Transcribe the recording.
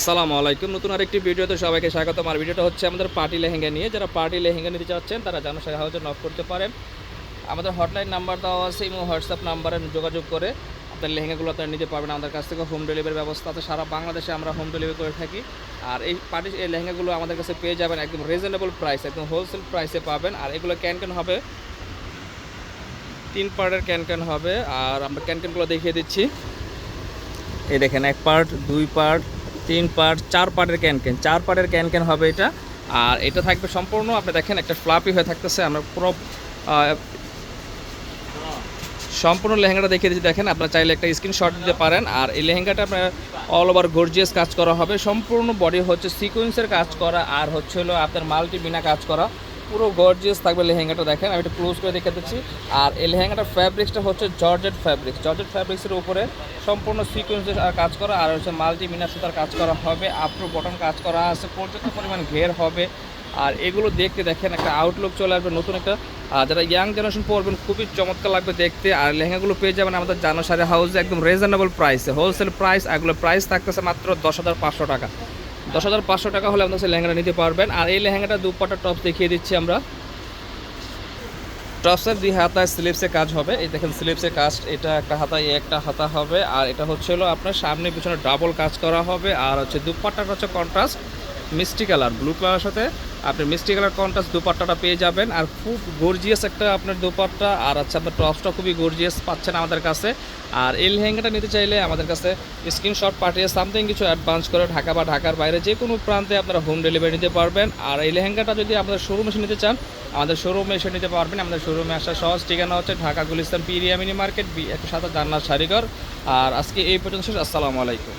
আসসালামু আলাইকুম। নতুন আরেকটি ভিডিওতে সবাইকে স্বাগতম। আর ভিডিওটা হচ্ছে আমাদের পার্টি লেহেঙ্গা নিয়ে। যারা পার্টি লেহেঙ্গা নিতে চাচ্ছেন, তারা জানো সহজে নক করতে পারেন। আমাদের হটলাইন নাম্বার দেওয়া আছে এবং হোয়াটসঅ্যাপ নাম্বারে যোগাযোগ করে আপনার লেহেঙ্গাগুলো আপনারা নিতে পারবেন। আমাদের কাছ থেকে হোম ডেলিভারি ব্যবস্থা আছে। সারা বাংলাদেশে আমরা হোম ডেলিভারি করে থাকি। আর এই পার্টি এই লেহেঙ্গাগুলো আমাদের কাছে পেয়ে যাবেন একদম রিজনেবল প্রাইস একদম হোলসেল প্রাইসে পাবেন। আর এগুলো ক্যান ক্যান হবে। তিন পার্টের ক্যান ক্যান হবে। আর আমরা ক্যান ক্যানগুলো দেখিয়ে দিচ্ছি। এই দেখেন, এক পার্ট, দুই পার্ট তিন পার্ট চার পার্টের ক্যান ক্যান, চার পার্টের ক্যান ক্যান হবে এটা। আর এটা থাকবে সম্পূর্ণ, আপনি দেখেন একটা ফ্লাপি হয়ে থাকতেছে, আমরা পুরো সম্পূর্ণ লেহেঙ্গাটা দেখিয়ে দিচ্ছি। দেখেন, আপনারা চাইলে একটা স্ক্রিনশট দিতে পারেন। আর এই লেহেঙ্গাটা আপনার অল ওভার গর্জিয়াস কাজ করা হবে। সম্পূর্ণ বডি হচ্ছে সিকোয়েন্সের কাজ করা, আর হচ্ছে হলো আপনার মাল্টি বিনা কাজ করা। পুরো গর্জিয়াস থাকবে লেহেঙ্গাটা দেখেন, আমি এটা ক্লোজ করে দেখে দিচ্ছি। আর এই লেহেঙ্গাটার ফ্যাব্রিক্সটা হচ্ছে জর্জেট ফ্যাব্রিক্স জর্জেট ফ্যাব্রিক্সের উপরে সম্পূর্ণ সিকোয়েন্সের কাজ করা, আর হচ্ছে মাল্টি বিনা সুতার কাজ করা হবে আপ্রো বটন কাজ করা আছে, পর্যাপ্ত পরিমাণ ঘের হবে। আর এগুলো দেখতে দেখেন, একটা আউটলুক চলে আসবে, নতুন একটা। যারা ইয়াং জেনারেশন পড়বেন খুবই চমৎকার লাগবে দেখতে। আর লেহেঙ্গাগুলো পেয়ে যাবেন আমাদের জানো সারে হাউসে একদম রিজনেবল প্রাইসে হোলসেল প্রাইস এগুলো প্রাইস থাকতেছে মাত্র দশ হাজার পাঁচশো টাকা। দশ হাজার পাঁচশো টাকা হলে আপনার সেই লেহেঙ্গাটা নিতে পারবেন। আর এই লেহেঙ্গাটা দুপাটা টপ দেখিয়ে দিচ্ছি আমরা। টপসের দুই হাতায় স্লিপসে কাজ হবে। এই দেখেন স্লিপসে কাজ, এটা একটা হাতায় একটা হাতা হবে। আর এটা হচ্ছে হলো আপনার সামনে পিছনে ডাবল কাজ করা হবে। আর হচ্ছে দুপাট্টাটা হচ্ছে কন্ট্রাস্ট মিষ্টি কালার ব্লু কালারের সাথে। আপনি মিষ্টি কালার কন্ট্রাস্ট দুপাট্টাটা পেয়ে যাবেন। আর খুব গর্জিয়াস একটা আপনার দুপাট্টা। আর হচ্ছে আপনার টপসটা খুবই গর্জিয়াস পাচ্ছেন আমাদের কাছে। আর এই লেহেঙ্গাটা নিতে চাইলে আমাদের কাছে স্ক্রিনশট পাঠিয়ে সামথিং কিছু অ্যাডভান্স করে ঢাকা বা ঢাকার বাইরে যে কোনো প্রান্তে আপনারা হোম ডেলিভারি নিতে পারবেন। আর এই লেহেঙ্গাটা যদি আপনারা শোরুম এসে নিতে চান, আমাদের শোরুমে এসে নিতে পারবেন। আমাদের শোরুমে আসা সহজ ঠিকানা হচ্ছে ঢাকা গুলিস্তান পিরিয়া মিনি মার্কেট, বি একশো সাত জান্নার শাড়িঘর। আর আজকে এই পর্যন্ত। আসসালামু আলাইকুম।